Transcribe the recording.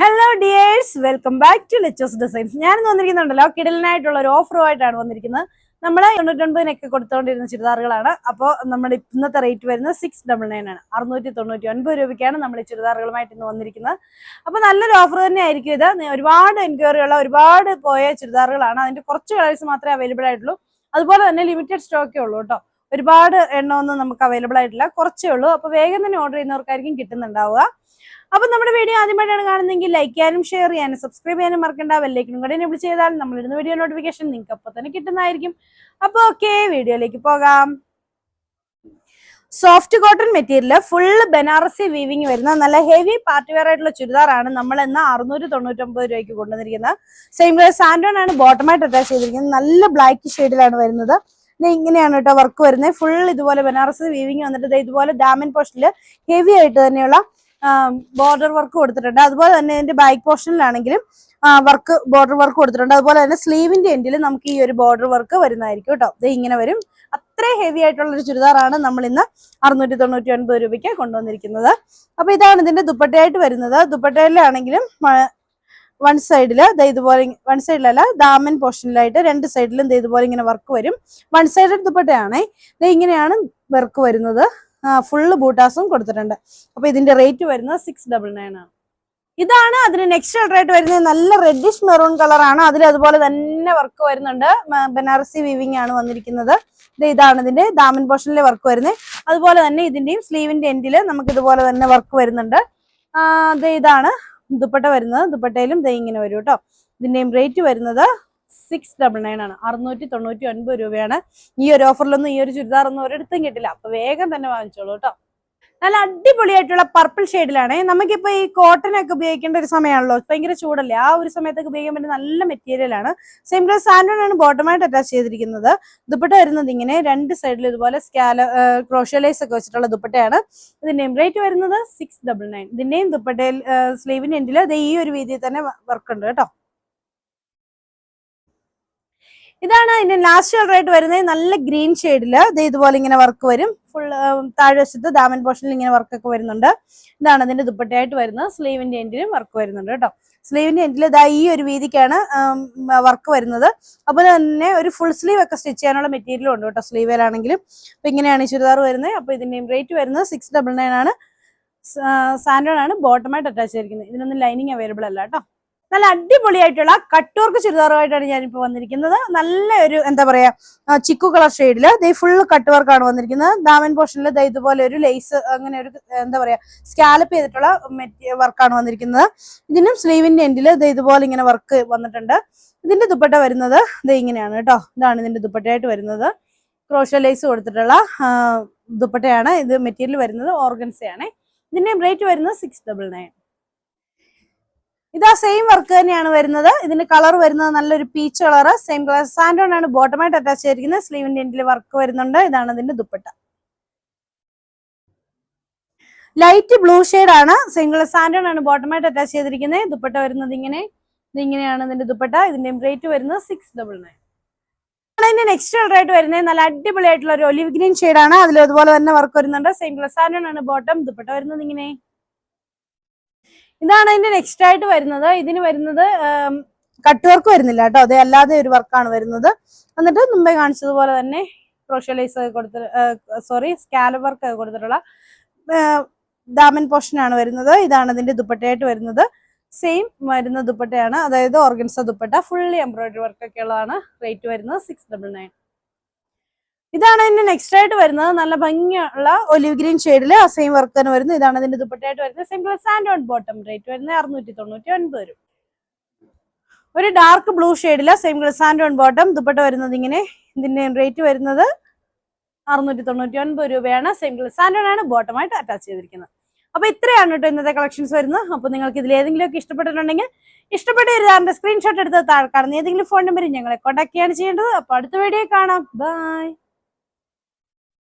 Hello dears welcome back to Lechos Designs ഞാൻ വന്നിരിക്കുന്നുണ്ടല്ലോ. കിടലിനായിട്ടുള്ള ഒരു ഓഫറുമായിട്ടാണ് വന്നിരിക്കുന്നത്. നമ്മൾ തൊണ്ണൂറ്റൊൻപതിനൊക്കെ കൊടുത്തുകൊണ്ടിരുന്ന ചുരിദാറുകളാണ്. അപ്പോൾ നമ്മുടെ ഇന്നത്തെ റേറ്റ് വരുന്നത് സിക്സ് ഡബിൾ നയൻ ആണ്. അറുന്നൂറ്റി തൊണ്ണൂറ്റി ഒൻപത് രൂപയ്ക്കാണ് നമ്മൾ ചുരിദാറുകളുമായിട്ട് ഇന്ന് വന്നിരിക്കുന്നത്. അപ്പോൾ നല്ലൊരു ഓഫർ തന്നെ ആയിരിക്കും ഇത് ഒരുപാട് എൻക്വയറി ഉള്ള ഒരുപാട് പോയ ചുരിദാറുകളാണ്. അതിന്റെ കുറച്ച് കളേഴ്സ് മാത്രമേ അവൈലബിൾ ആയിട്ടുള്ളൂ. അതുപോലെ തന്നെ ലിമിറ്റഡ് സ്റ്റോക്കേ ഉള്ളൂ കേട്ടോ. ഒരുപാട് എണ്ണമൊന്നും നമുക്ക് അവൈലബിൾ ആയിട്ടില്ല. കുറച്ചേ ഉള്ളൂ. അപ്പോൾ വേഗം തന്നെ ഓർഡർ ചെയ്യുന്നവർക്കായിരിക്കും കിട്ടുന്നുണ്ടാവുക. അപ്പൊ നമ്മുടെ വീഡിയോ ആദ്യമായിട്ടാണ് കാണുന്നതെങ്കിൽ ലൈക്ക് ചെയ്യാനും ഷെയർ ചെയ്യാനും സബ്സ്ക്രൈബ് ചെയ്യാനും മറക്കണ്ട. ബെല്ലേക്കിനും കൂടെ എനേബിൾ ചെയ്താൽ നമ്മളിടുന്ന വീഡിയോ നോട്ടിഫിക്കേഷൻ നിങ്ങൾക്ക് അപ്പോൾ തന്നെ കിട്ടുന്നതായിരിക്കും. അപ്പൊ ഓക്കെ വീഡിയോയിലേക്ക് പോകാം. Soft cotton material full Banarasi weaving വരുന്ന നല്ല ഹെവി പാർട്ടി വെയർ ആയിട്ടുള്ള ചുരിദാറാണ് നമ്മൾ ഇന്ന് അറുന്നൂറ്റി തൊണ്ണൂറ്റൊമ്പത് രൂപയ്ക്ക് കൊണ്ടുവന്നിരിക്കുന്നത്. സെയിം കളർ സാൻഡോൺ ആണ് ബോട്ടമായിട്ട് അറ്റാച്ച് ചെയ്തിരിക്കുന്നത്. നല്ല ബ്ലാക്ക് ഷെയ്ഡിലാണ് വരുന്നത്. ഇങ്ങനെയാണ് കേട്ടോ വർക്ക് വരുന്നത് ഫുൾ ഇതുപോലെ ബനാറസ് വീവിങ് വന്നിട്ട് ഇതുപോലെ ഡാമിൻ പോർഷനിൽ ഹെവി ആയിട്ട് തന്നെയുള്ള ബോർഡർ വർക്ക് കൊടുത്തിട്ടുണ്ട്. അതുപോലെ തന്നെ ഇതിന്റെ ബാക്ക് പോർഷനിലാണെങ്കിലും വർക്ക് ബോർഡർ വർക്ക് കൊടുത്തിട്ടുണ്ട്. അതുപോലെ തന്നെ സ്ലീവിന്റെ എൻഡിൽ നമുക്ക് ഈ ഒരു ബോർഡർ വർക്ക് വരുന്നതായിരിക്കും കേട്ടോ ഇത് ഇങ്ങനെ വരും. അത്രയും ഹെവി ആയിട്ടുള്ള ഒരു ചുരിദാറാണ് നമ്മൾ ഇന്ന് അറുന്നൂറ്റി തൊണ്ണൂറ്റി ഒൻപത് രൂപയ്ക്ക് കൊണ്ടുവന്നിരിക്കുന്നത്. അപ്പൊ ഇതാണ് ഇതിന്റെ ദുപ്പട്ടയായിട്ട് വരുന്നത്. ദുപ്പട്ടയിലാണെങ്കിലും വൺ സൈഡിൽ ഇതുപോലെ വൺ സൈഡിലല്ല ദാമൻ പോർഷനിലായിട്ട് രണ്ട് സൈഡിലും ഇതുപോലെ ഇങ്ങനെ വർക്ക് വരും. വൺ സൈഡ് ദേ ഇങ്ങനെയാണ് വർക്ക് വരുന്നത്. ഫുള്ള് ബൂട്ടാസും കൊടുത്തിട്ടുണ്ട്. അപ്പൊ ഇതിന്റെ റേറ്റ് വരുന്നത് സിക്സ് ഡബിൾ നയൻ ആണ്. ഇതാണ് അതിന് നെക്സ്റ്റ് റേറ്റ് വരുന്നത്. നല്ല റെഡിഷ് മെറൂൺ കളറാണ് അതിൽ അതുപോലെ തന്നെ വർക്ക് വരുന്നുണ്ട്. ബനാറസി വീവിംഗ് ആണ് വന്നിരിക്കുന്നത്. ഇതാണ് ഇതിന്റെ ദാമൻ പോർഷനിലെ വർക്ക് വരുന്നത്. അതുപോലെ തന്നെ ഇതിന്റെയും സ്ലീവിന്റെ എൻഡിൽ നമുക്ക് ഇതുപോലെ തന്നെ വർക്ക് വരുന്നുണ്ട്. ഇതാണ്. ദുപ്പട്ട വരുന്നത്. ദുപ്പട്ടയിലും ദേ ഇങ്ങനെ വരും കേട്ടോ ഇതിന്റെയും റേറ്റ് വരുന്നത് സിക്സ് ഡബിൾ നയൻ ആണ്. അറുന്നൂറ്റി തൊണ്ണൂറ്റി ഒൻപത് രൂപയാണ്. ഈ ഒരു ഓഫറിലൊന്നും ഈ ഒരു ചുരിദാർ ഒന്നും ഒരിടത്തും കിട്ടില്ല. അപ്പൊ വേഗം തന്നെ വാങ്ങിച്ചോളൂ കേട്ടോ നല്ല അടിപൊളിയായിട്ടുള്ള പർപ്പിൾ ഷെയ്ഡിലാണ് നമുക്കിപ്പോ ഈ കോട്ടൺ ഒക്കെ ഉപയോഗിക്കേണ്ട ഒരു സമയമാണല്ലോ ഭയങ്കര ചൂടല്ലേ? ആ ഒരു സമയത്തൊക്കെ ഉപയോഗിക്കാൻ പറ്റുന്ന നല്ല മെറ്റീരിയൽ ആണ്. സെയിം സാൻഡോൺ ആണ് ബോട്ടമായിട്ട് അറ്റാച്ച് ചെയ്തിരിക്കുന്നത്. ദുപ്പട്ട വരുന്നത് ഇങ്ങനെ രണ്ട് സൈഡിൽ ഇതുപോലെ സ്കാല ക്രോഷ്യലൈസ് ഒക്കെ വെച്ചിട്ടുള്ള ദുപ്പട്ടയാണ്. ഇതിന്റെയും റേറ്റ് വരുന്നത് സിക്സ് ഡബിൾ നയൻ ഇതിന്റെയും ദുപ്പട്ടയിൽ സ്ലീവിന്റെ എൻഡിൽ ഈ ഒരു രീതിയിൽ തന്നെ വർക്ക് ഉണ്ട് കേട്ടോ. ഇതാണ് അതിന്റെ ലാസ്റ്റ് റേറ്റ് വരുന്നത്. നല്ല ഗ്രീൻ ഷെയ്ഡിൽ ഇതുപോലെ ഇങ്ങനെ വർക്ക് വരും. ഫുൾ താഴ്വശത്ത് ദാമൻ പോർഷനിൽ ഇങ്ങനെ വർക്ക് ഒക്കെ വരുന്നുണ്ട്. ഇതാണ് അതിന്റെ ദുപ്പട്ടയായിട്ട് വരുന്നത്. സ്ലീവിന്റെ എൻഡിലും വർക്ക് വരുന്നുണ്ട് കേട്ടോ. സ്ലീവിന്റെ എൻഡിൽ ഇതാ ഈ ഒരു വീതിക്കാണ് വർക്ക് വരുന്നത്. അതുപോലെ തന്നെ ഒരു ഫുൾ സ്ലീവ് ഒക്കെ സ്റ്റിച്ച് ചെയ്യാനുള്ള മെറ്റീരിയലും ഉണ്ട് കേട്ടോ സ്ലീവിലാണെങ്കിലും അപ്പൊ ഇങ്ങനെയാണ് ചുരിദാർ വരുന്നത്. അപ്പൊ ഇതിന്റെയും റേറ്റ് വരുന്നത് സിക്സ് ഡബിൾ നയൻ ആണ്. സാൻഡോൺ ആണ്. ബോട്ടമായിട്ട് അറ്റാച്ച് ചെയ്തിരിക്കുന്നത് ഇതിനൊന്നും ലൈനിങ് അവൈലബിൾ അല്ല കേട്ടോ. നല്ല അടിപൊളിയായിട്ടുള്ള കട്ടൂർക്ക് ചുരിദാറുമായിട്ടാണ് ഞാനിപ്പോൾ വന്നിരിക്കുന്നത്. നല്ല ഒരു എന്താ പറയാ ചിക്കു കളർ ഷെയ്ഡിൽ. ദൈ ഫുൾ കട്ട് വർക്കാണ് വന്നിരിക്കുന്നത്. ദാമൻ പോർഷനിൽ ദേ ഇതുപോലെ ഒരു ലേസ് അങ്ങനെ ഒരു എന്താ പറയാ സ്കാലപ്പ് ചെയ്തിട്ടുള്ള വർക്കാണ് വന്നിരിക്കുന്നത്. ഇതിനും സ്ലീവിന്റെ എൻഡിൽ ദേ ഇതുപോലെ ഇങ്ങനെ വർക്ക് വന്നിട്ടുണ്ട്. ഇതിന്റെ ദുപ്പട്ട വരുന്നത് ദേ ഇങ്ങനെയാണ് കേട്ടോ. ഇതാണ് ഇതിന്റെ ദുപ്പട്ടയായിട്ട് വരുന്നത്. ക്രോഷ ലേസ് കൊടുത്തിട്ടുള്ള ദുപ്പട്ടയാണ്. ഇത് മെറ്റീരിയൽ വരുന്നത് ഓർഗൻസയാണ്. ഇതിന്റെ റേറ്റ് വരുന്നത് സിക്സ് ഡബിൾ നയൻ ഇതാ സെയിം വർക്ക് തന്നെയാണ് വരുന്നത്. ഇതിന്റെ കളർ വരുന്നത് നല്ലൊരു പീച്ച് കളർ സെയിം കളർ സാൻഡോൺ ആണ് ബോട്ടമായിട്ട് അറ്റാച്ച് ചെയ്തിരിക്കുന്നത്. സ്ലീവിന്റെ എൻഡിൽ വർക്ക് വരുന്നുണ്ട്. ഇതാണ് ഇതിന്റെ ദുപ്പട്ട. ലൈറ്റ് ബ്ലൂ ഷെയ്ഡ് ആണ്. സിംഗിൾ സാൻഡോൺ ആണ് ബോട്ടമായിട്ട് അറ്റാച്ച് ചെയ്തിരിക്കുന്നത്. ദുപ്പട്ട വരുന്നത് ഇങ്ങനെ. ഇതിങ്ങനെയാണ് ഇതിന്റെ ദുപ്പട്ട. ഇതിന്റെ റേറ്റ് വരുന്നത് സിക്സ് ഡബിൾ നയൻ ഇതിന്റെ നെക്സ്റ്റ് കളർ ആയിട്ട് വരുന്നത്. നല്ല അടിപൊളിയായിട്ടുള്ള ഒരു ഒലിവ് ഗ്രീൻ ഷെയ്ഡ് ആണ്. അതിൽ അതുപോലെ തന്നെ വർക്ക് വരുന്നുണ്ട്. സെയിം കളർ സാൻഡോൺ ആണ് ബോട്ടം ദുപ്പട്ട വരുന്നത് ഇങ്ങനെ. ഇതാണ് അതിന്റെ നെക്സ്റ്റ് ആയിട്ട് വരുന്നത്. ഇതിന് വരുന്നത് കട്ട് വർക്ക് വരുന്നില്ല കേട്ടോ. അതേ അല്ലാതെ ഒരു വർക്കാണ് വരുന്നത്. എന്നിട്ട് മുമ്പേ കാണിച്ചതുപോലെ തന്നെ ക്രോഷ്യലൈസ് കൊടുത്തി സോറി സ്കാല വർക്ക് കൊടുത്തിട്ടുള്ള ദാമൻ പോർഷൻ ആണ് വരുന്നത്. ഇതാണ് അതിന്റെ ദുപ്പട്ടയായിട്ട് വരുന്നത്. സെയിം വരുന്ന ദുപ്പട്ടയാണ്. അതായത് organza dupatta. Fully embroidery work ഒക്കെ ഉള്ളതാണ്. റേറ്റ് വരുന്നത് സിക്സ് ഡബിൾ നയൻ ഇതാണ് ഇതിന്റെ നെക്സ്റ്റ് ആയിട്ട് വരുന്നത്. നല്ല ഭംഗിയുള്ള ഒലിവ് ഗ്രീൻ ഷെയ്ഡിൽ ആ സെയിം വർക്ക് തന്നെ വരുന്നത് ഇതാണ് ഇതിന്റെ ദുപ്പട്ടയായിട്ട് വരുന്നത്. Single sand on bottom rate വരുന്നത് അറുന്നൂറ്റി തൊണ്ണൂറ്റി ഒൻപത് രൂപ ഒരു ഡാർക്ക് ബ്ലൂ ഷെയ്ഡിൽ same sand on bottom dupatta വരുന്നത് ഇങ്ങനെ. ഇതിന്റെ റേറ്റ് വരുന്നത് അറുന്നൂറ്റി തൊണ്ണൂറ്റി ഒൻപത് രൂപയാണ് സെയിം കളർ സാൻഡ് ആണ് ബോട്ടമായിട്ട് അറ്റാച്ച് ചെയ്തിരിക്കുന്നത്. അപ്പൊ ഇത്രയാണ് കേട്ടോ ഇന്നത്തെ കളക്ഷൻസ് വരുന്നത്. അപ്പൊ നിങ്ങൾക്ക് ഇതിൽ ഏതെങ്കിലും ഒക്കെ ഇഷ്ടപ്പെട്ടിട്ടുണ്ടെങ്കിൽ ഇഷ്ടപ്പെട്ട ഒരു സാറിന്റെ സ്ക്രീൻഷോട്ട് എടുത്ത് താഴെ കാണുന്ന ഏതെങ്കിലും ഫോൺ നമ്പറിൽ ഞങ്ങളെ കോൺടാക്ട് ചെയ്യാണ് ചെയ്യേണ്ടത്. അപ്പൊ അടുത്ത വീഡിയോ കാണാം. ബൈ